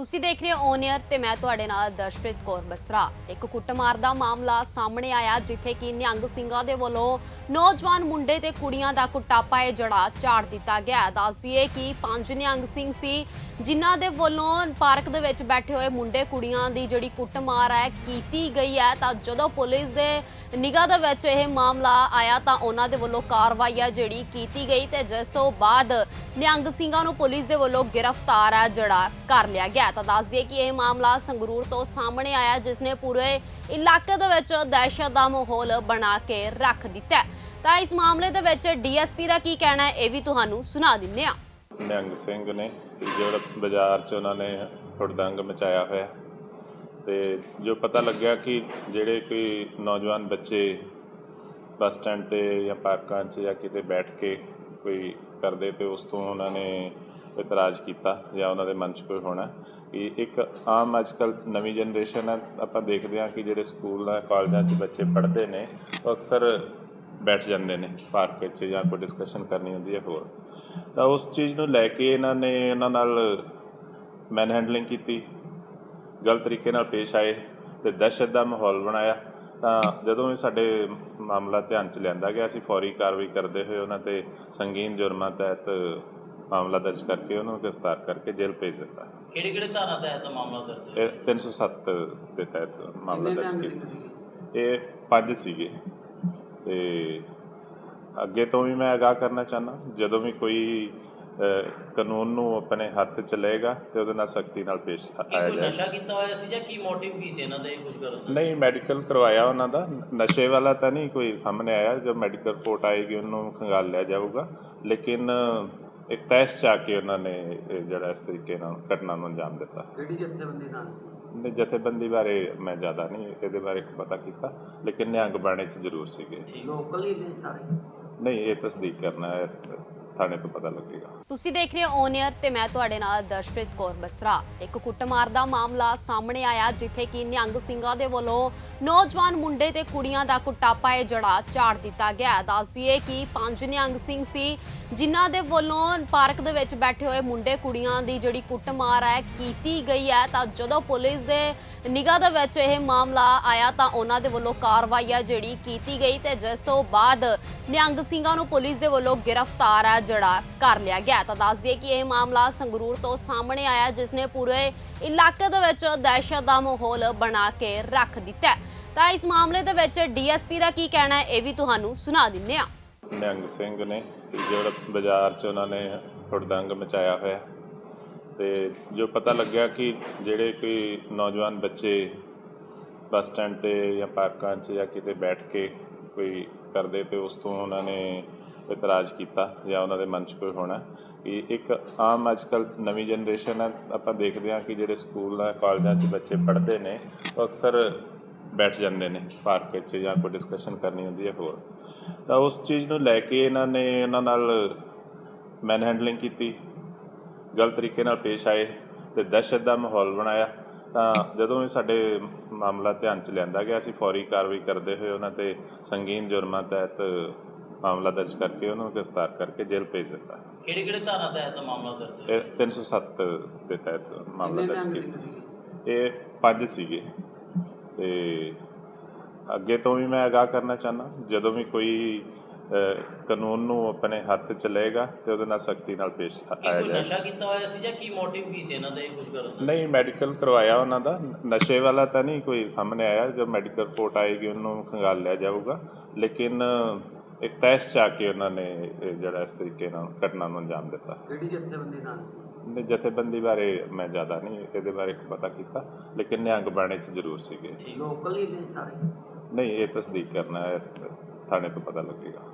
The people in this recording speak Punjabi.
ਤੁਸੀਂ ਦੇਖ ਰਹੇ ਹੋ ਔਨ 에ਅਰ ਤੇ ਮੈਂ ਤੁਹਾਡੇ ਨਾਲ ਦਰਸ਼ਪ੍ਰੀਤ ਕੌਰ ਬਸਰਾ ਇੱਕ ਕੁੱਟਮਾਰ ਦਾ ਮਾਮਲਾ ਸਾਹਮਣੇ ਆਇਆ, ਜਿੱਥੇ ਕਿ ਨਿਹੰਗ ਸਿੰਘਾਂ ਦੇ ਵੱਲੋਂ ਨੌਜਵਾਨ ਮੁੰਡੇ ਤੇ ਕੁੜੀਆਂ ਦਾ ਕੁੱਟਾਪਾ ਇਹ ਜੜਾ ਝਾੜ ਦਿੱਤਾ ਗਿਆ ਹੈ। ਦੱਸ ਦਈਏ ਕਿ ਪੰਜ ਨਿਹੰਗ ਸਿੰਘ ਸੀ ਜਿਨ੍ਹਾਂ ਦੇ ਵੱਲੋਂ ਪਾਰਕ ਦੇ ਵਿੱਚ ਬੈਠੇ ਹੋਏ ਮੁੰਡੇ ਕੁੜੀਆਂ ਦੀ ਜਿਹੜੀ ਕੁੱਟਮਾਰ ਹੈ, ਕੀਤੀ ਗਈ ਹੈ। ਤਾਂ ਜਦੋਂ ਪੁਲਿਸ ਦੇ ਨਿਗਾਹ ਦੇ ਵਿੱਚ ਇਹ ਮਾਮਲਾ ਆਇਆ ਤਾਂ ਉਹਨਾਂ ਦੇ ਵੱਲੋਂ ਕਾਰਵਾਈ ਹੈ ਜਿਹੜੀ ਕੀਤੀ ਗਈ ਤੇ ਜਿਸ ਤੋਂ ਬਾਅਦ ਨਿਹੰਗ ਸਿੰਘਾਂ ਨੂੰ ਪੁਲਿਸ ਦੇ ਵੱਲੋਂ ਗ੍ਰਿਫਤਾਰ ਹੈ, ਜਿਹੜਾ ਕਰ ਲਿਆ ਗਿਆ ਤਾਂ ਦੱਸ ਦਈਏ ਕਿ ਇਹ ਮਾਮਲਾ ਸੰਗਰੂਰ ਤੋਂ ਸਾਹਮਣੇ ਆਇਆ, ਜਿਸ ਨੇ ਪੂਰੇ ਇਲਾਕੇ ਦੇ ਵਿੱਚ ਦਹਿਸ਼ਤ ਦਾ ਮਾਹੌਲ ਬਣਾ ਕੇ ਰੱਖ ਦਿੱਤਾ ਤਾਂ ਇਸ ਮਾਮਲੇ ਦੇ ਵਿੱਚ ਡੀਐਸਪੀ ਦਾ ਕੀ ਕਹਿਣਾ ਹੈ, ਇਹ ਵੀ ਤੁਹਾਨੂੰ ਸੁਣਾ ਦਿੰਨੇ ਆ ਨਿਹੰਗ ਸਿੰਘ ਨੇ ਜਿਹੜਾ ਬਾਜ਼ਾਰ 'ਚ ਉਹਨਾਂ ਨੇ ਹੁੜਦੰਗ ਮਚਾਇਆ ਹੋਇਆ। ਤੇ ਜੋ ਪਤਾ ਲੱਗਿਆ ਕਿ ਜਿਹੜੇ ਕੋਈ ਨੌਜਵਾਨ ਬੱਚੇ ਬੱਸ ਸਟੈਂਡ ਤੇ ਜਾਂ ਪਾਰਕਾਂ 'ਚ ਜਾਂ ਕਿਤੇ ਬੈਠ ਕੇ ਕੋਈ ਕਰਦੇ ਤੇ ਉਸ ਤੋਂ ਉਹਨਾਂ ਨੇ ਇਤਰਾਜ਼ ਕੀਤਾ ਜਾਂ ਉਹਨਾਂ ਦੇ ਮਨ 'ਚ ਕੋਈ ਹੋਣਾ, ਕਿ ਇੱਕ ਆਮ ਅੱਜਕੱਲ ਨਵੀਂ ਜਨਰੇਸ਼ਨ ਹੈ, ਆਪਾਂ ਦੇਖਦੇ ਹਾਂ ਕਿ ਜਿਹੜੇ ਸਕੂਲਾਂ, ਕਾਲਜਾਂ 'ਚ ਬੱਚੇ ਪੜ੍ਹਦੇ ਨੇ, ਉਹ ਅਕਸਰ ਬੈਠ ਜਾਂਦੇ ਨੇ ਪਾਰਕ ਵਿੱਚ ਜਾਂ ਕੋਈ ਡਿਸਕਸ਼ਨ ਕਰਨੀ ਹੁੰਦੀ ਹੈ ਹੋਰ। ਤਾਂ ਉਸ ਚੀਜ਼ ਨੂੰ ਲੈ ਕੇ ਇਹਨਾਂ ਨੇ ਇਹਨਾਂ ਨਾਲ ਮੈਨ ਹੈਂਡਲਿੰਗ ਕੀਤੀ। ਗਲਤ ਤਰੀਕੇ ਨਾਲ ਪੇਸ਼ ਆਏ ਤੇ ਦਹਿਸ਼ਤ ਦਾ ਮਾਹੌਲ ਬਣਾਇਆ। ਤਾਂ ਜਦੋਂ ਵੀ ਸਾਡੇ ਮਾਮਲਾ ਧਿਆਨ ਚ ਲਿਆਂਦਾ ਗਿਆ ਅਸੀਂ ਫੌਰੀ ਕਾਰਵਾਈ ਕਰਦੇ ਹੋਏ ਉਹਨਾਂ ਤੇ ਸੰਗੀਨ ਜੁਰਮਾਂ ਤਹਿਤ ਮਾਮਲਾ ਦਰਜ ਕਰਕੇ ਉਹਨਾਂ ਨੂੰ ਗ੍ਰਿਫਤਾਰ ਕਰਕੇ ਜੇਲ੍ਹ ਭੇਜ ਦਿੱਤਾ। ਕਿਹੜੇ ਕਿਹੜੇ ਧਾਰਾ ਤਹਿਤ ਮਾਮਲਾ ਦਰਜ ਹੈ ਇਹ 307 ਦੇ ਤਹਿਤ ਮਾਮਲਾ ਦਰਜ ਕੀਤਾ? ਇਹ ਪੰਜ ਸੀਗੇ। ਤੇ ਅੱਗੇ ਤੋਂ ਵੀ ਮੈਂ ਅਗਾਹ ਕਰਨਾ ਚਾਹਨਾ ਜਦੋਂ ਵੀ ਕੋਈ ਕਾਨੂੰਨ ਨੂੰ ਆਪਣੇ ਹੱਥ ਚ ਲਏਗਾ ਤੇ ਉਹਦੇ ਨਾਲ ਸਖਤੀ ਨਾਲ ਪੇਸ਼ ਆਇਆ ਕੋਈ ਜਾਏਗਾ। ਨਸ਼ਾ ਕੀਤਾ ਹੋਇਆ ਸੀ ਜਾਂ ਕੀ ਮੋਟਿਵ ਕੀ ਸੀ ਇਹਨਾਂ ਦੇ ਕੁਝ ਕਰਨ ਦਾ? ਨਹੀਂ ਮੈਡੀਕਲ ਕਰਵਾਇਆ ਉਹਨਾਂ ਦਾ। ਨਸ਼ੇ ਵਾਲਾ ਤਾਂ ਨਹੀਂ ਕੋਈ ਸਾਹਮਣੇ ਆਇਆ ਜਦ ਮੈਡੀਕਲ ਰਿਪੋਰਟ ਆਏਗੀ ਉਹਨੂੰ ਖੰਗਾਲ ਲਿਆ ਜਾਊਗਾ। ਲੇਕਿਨ ਇੱਕ ਟੈਸਟ ਚ ਆ ਕੇ ਉਹਨਾਂ ਨੇ ਇਹ ਜਿਹੜਾ ਇਸ ਤਰੀਕੇ ਨਾਲ ਘਟਨਾ ਨੂੰ ਅੰਜਾਮ ਦਿੱਤਾ। ਕਿਹੜੀ ਜਥੇਬੰਦੀ ਨਾਲ ਸੀ? ਨੇ ਜਥੇਬੰਦੀ ਬਾਰੇ ਮੈਂ ਜ਼ਿਆਦਾ ਨਹੀਂ ਇਹਦੇ ਬਾਰੇ ਪਤਾ ਕੀਤਾ ਲੇਕਿਨ ਨਿਹੰਗ ਬਾਣੇ ਚ ਜ਼ਰੂਰ ਸੀਗੇ। ਲੋਕਲ ਹੀ ਨੇ ਸਾਰੇ? ਨਹੀਂ ਇਹ ਤਸਦੀਕ ਕਰਨਾ ਹੈ ਇਸ ਥਾਣੇ ਤੋਂ ਪਤਾ ਲੱਗੇਗਾ। ਤੁਸੀਂ ਦੇਖ ਰਹੇ ਹੋ ਔਨ 에ਅਰ ਤੇ ਮੈਂ ਤੁਹਾਡੇ ਨਾਲ ਦਰਸ਼ਪ੍ਰੀਤ ਕੌਰ ਬਸਰਾ। ਇੱਕ ਕੁੱਟਮਾਰ ਦਾ ਮਾਮਲਾ ਸਾਹਮਣੇ ਆਇਆ, ਜਿੱਥੇ ਕਿ ਨਿਹੰਗ ਸਿੰਘਾਂ ਦੇ ਵੱਲੋਂ ਨੌਜਵਾਨ ਮੁੰਡੇ ਤੇ ਕੁੜੀਆਂ ਦਾ ਕੁੱਟਾਪਾ ਇਹ ਜੜਾ ਝਾੜ ਦਿੱਤਾ ਗਿਆ ਹੈ। ਦੱਸ ਦਈਏ ਕਿ ਪੰਜ ਨਿਹੰਗ ਸਿੰਘ ਸੀ, ਜਿਨ੍ਹਾਂ ਦੇ ਵੱਲੋਂ ਪਾਰਕ ਦੇ ਵਿੱਚ ਬੈਠੇ ਹੋਏ ਮੁੰਡੇ ਕੁੜੀਆਂ ਦੀ ਜਿਹੜੀ ਕੁੱਟਮਾਰ ਹੈ ਕੀਤੀ ਗਈ ਹੈ। ਤਾਂ ਜਦੋਂ ਪੁਲਿਸ ਦੇ ਨਿਗਾਹ ਦੇ ਵਿੱਚ ਇਹ ਮਾਮਲਾ ਆਇਆ ਤਾਂ ਉਹਨਾਂ ਦੇ ਵੱਲੋਂ ਕਾਰਵਾਈ ਹੈ ਜਿਹੜੀ ਕੀਤੀ ਗਈ ਤੇ ਜਿਸ ਤੋਂ ਬਾਅਦ ਨਿਹੰਗ ਸਿੰਘਾਂ ਨੂੰ ਪੁਲਿਸ ਦੇ ਵੱਲੋਂ ਗ੍ਰਿਫਤਾਰ ਹੈ ਜਿਹੜਾ ਕਰ ਲਿਆ ਗਿਆ ਤਾਂ ਦੱਸ ਦਈਏ ਕਿ ਇਹ ਮਾਮਲਾ ਸੰਗਰੂਰ ਤੋਂ ਸਾਹਮਣੇ ਆਇਆ ਜਿਸ ਨੇ ਪੂਰੇ ਇਲਾਕੇ ਦੇ ਵਿੱਚ ਦਹਿਸ਼ਤ ਦਾ ਮਾਹੌਲ ਬਣਾ ਕੇ ਰੱਖ ਦਿੱਤਾ ਤਾਂ ਇਸ ਮਾਮਲੇ ਦੇ ਵਿੱਚ ਡੀਐਸਪੀ ਦਾ ਕੀ ਕਹਿਣਾ ਹੈ, ਇਹ ਵੀ ਤੁਹਾਨੂੰ ਸੁਣਾ ਦਿੰਨੇ ਆ ਨਿਹੰਗ ਸਿੰਘ ਨੇ, ਜਿਹੜਾ ਬਾਜ਼ਾਰ 'ਚ ਉਹਨਾਂ ਨੇ ਹੁੜਦੰਗ ਮਚਾਇਆ ਹੋਇਆ ਤੇ ਜੋ ਪਤਾ ਲੱਗਿਆ ਕਿ ਜਿਹੜੇ ਕੋਈ ਨੌਜਵਾਨ ਬੱਚੇ ਬੱਸ ਸਟੈਂਡ ਤੇ ਜਾਂ ਪਾਰਕਾਂ 'ਚ ਜਾਂ ਕਿਤੇ ਬੈਠ ਕੇ ਕੋਈ ਕਰਦੇ ਤੇ ਉਸ ਤੋਂ ਉਹਨਾਂ ਨੇ ਇਤਰਾਜ਼ ਕੀਤਾ ਜਾਂ ਉਹਨਾਂ ਦੇ ਮਨ 'ਚ ਕੋਈ ਹੋਣਾ। ਕਿ ਇੱਕ ਆਮ ਅੱਜਕੱਲ ਨਵੀਂ ਜਨਰੇਸ਼ਨ ਹੈ। ਆਪਾਂ ਦੇਖਦੇ ਹਾਂ ਕਿ ਜਿਹੜੇ ਸਕੂਲਾਂ ਕਾਲਜਾਂ 'ਚ ਬੱਚੇ ਪੜ੍ਹਦੇ ਨੇ, ਉਹ ਅਕਸਰ ਬੈਠ ਜਾਂਦੇ ਨੇ ਪਾਰਕ ਵਿੱਚ ਜਾਂ ਕੋਈ ਡਿਸਕਸ਼ਨ ਕਰਨੀ ਹੁੰਦੀ ਹੈ ਹੋਰ। ਤਾਂ ਉਸ ਚੀਜ਼ ਨੂੰ ਲੈ ਕੇ ਇਹਨਾਂ ਨੇ ਇਹਨਾਂ ਨਾਲ ਮੈਨ ਹੈਂਡਲਿੰਗ ਕੀਤੀ। ਗਲਤ ਤਰੀਕੇ ਨਾਲ ਪੇਸ਼ ਆਏ ਤੇ ਦਹਿਸ਼ਤ ਦਾ ਮਾਹੌਲ ਬਣਾਇਆ। ਤਾਂ ਜਦੋਂ ਵੀ ਸਾਡੇ ਮਾਮਲਾ ਧਿਆਨ ਚ ਲਿਆਂਦਾ ਗਿਆ, ਅਸੀਂ ਫੌਰੀ ਕਾਰਵਾਈ ਕਰਦੇ ਹੋਏ ਉਹਨਾਂ ਤੇ ਸੰਗੀਨ ਜੁਰਮਾਂ ਤਹਿਤ ਮਾਮਲਾ ਦਰਜ ਕਰਕੇ ਉਹਨਾਂ ਨੂੰ ਗ੍ਰਿਫਤਾਰ ਕਰਕੇ ਜੇਲ੍ਹ ਭੇਜ ਦਿੱਤਾ। ਕਿਹੜੇ ਕਿਹੜੇ ਧਾਰਾ ਤਹਿਤ ਮਾਮਲਾ ਦਰਜ ਹੈ ਇਹ 307 ਦੇ ਤਹਿਤ ਮਾਮਲਾ ਦਰਜ ਕੀਤਾ? ਇਹ ਪੰਜ ਸੀਗੇ। ਤੇ ਅੱਗੇ ਤੋਂ ਵੀ ਮੈਂ ਅਗਾਹ ਕਰਨਾ ਚਾਹਨਾ ਜਦੋਂ ਵੀ ਕੋਈ ਕਾਨੂੰਨ ਨੂੰ ਆਪਣੇ ਹੱਥ ਚ ਲਏਗਾ ਤੇ ਉਹਦੇ ਨਾਲ ਸਖਤੀ ਨਾਲ ਪੇਸ਼ ਆਇਆ ਕੋਈ ਜਾਏਗਾ ਨਸ਼ਾ ਕੀਤਾ ਹੋਇਆ ਸੀ ਜਾਂ ਕੀ ਮੋਟਿਵ ਕੀ ਸੀ ਇਹਨਾਂ ਦੇ ਕੁਝ ਕਰਨ ਦਾ? ਨਹੀਂ ਮੈਡੀਕਲ ਕਰਵਾਇਆ ਉਹਨਾਂ ਦਾ। ਨਸ਼ੇ ਵਾਲਾ ਤਾਂ ਨਹੀਂ ਕੋਈ ਸਾਹਮਣੇ ਆਇਆ। ਜਦ ਮੈਡੀਕਲ ਰਿਪੋਰਟ ਆਏਗੀ ਉਹਨੂੰ ਖੰਗਾਲ ਲਿਆ ਜਾਊਗਾ। ਲੇਕਿਨ ਇੱਕ ਟੈਸਟ ਚ ਆ ਕੇ ਉਹਨਾਂ ਨੇ ਜਿਹੜਾ ਇਸ ਤਰੀਕੇ ਨਾਲ ਘਟਨਾ ਨੂੰ ਅੰਜਾਮ ਦਿੱਤਾ। ਕਿਹੜੀ ਜਥੇਬੰਦੀ ਨਾਲ ਸੀ? ਨੇ ਜਥੇਬੰਦੀ ਬਾਰੇ ਮੈਂ ਜ਼ਿਆਦਾ ਨਹੀਂ ਇਹਦੇ ਬਾਰੇ ਪਤਾ ਕੀਤਾ ਲੇਕਿਨ ਨਿਹੰਗ ਬਾਣੇ ਚ ਜ਼ਰੂਰ ਸੀਗੇ। ਲੋਕਲ ਹੀ ਨੇ ਸਾਰੇ? ਨਹੀਂ ਇਹ ਤਸਦੀਕ ਕਰਨਾ ਹੈ ਇਸ ਥਾਣੇ ਤੋਂ ਪਤਾ ਲੱਗੇਗਾ।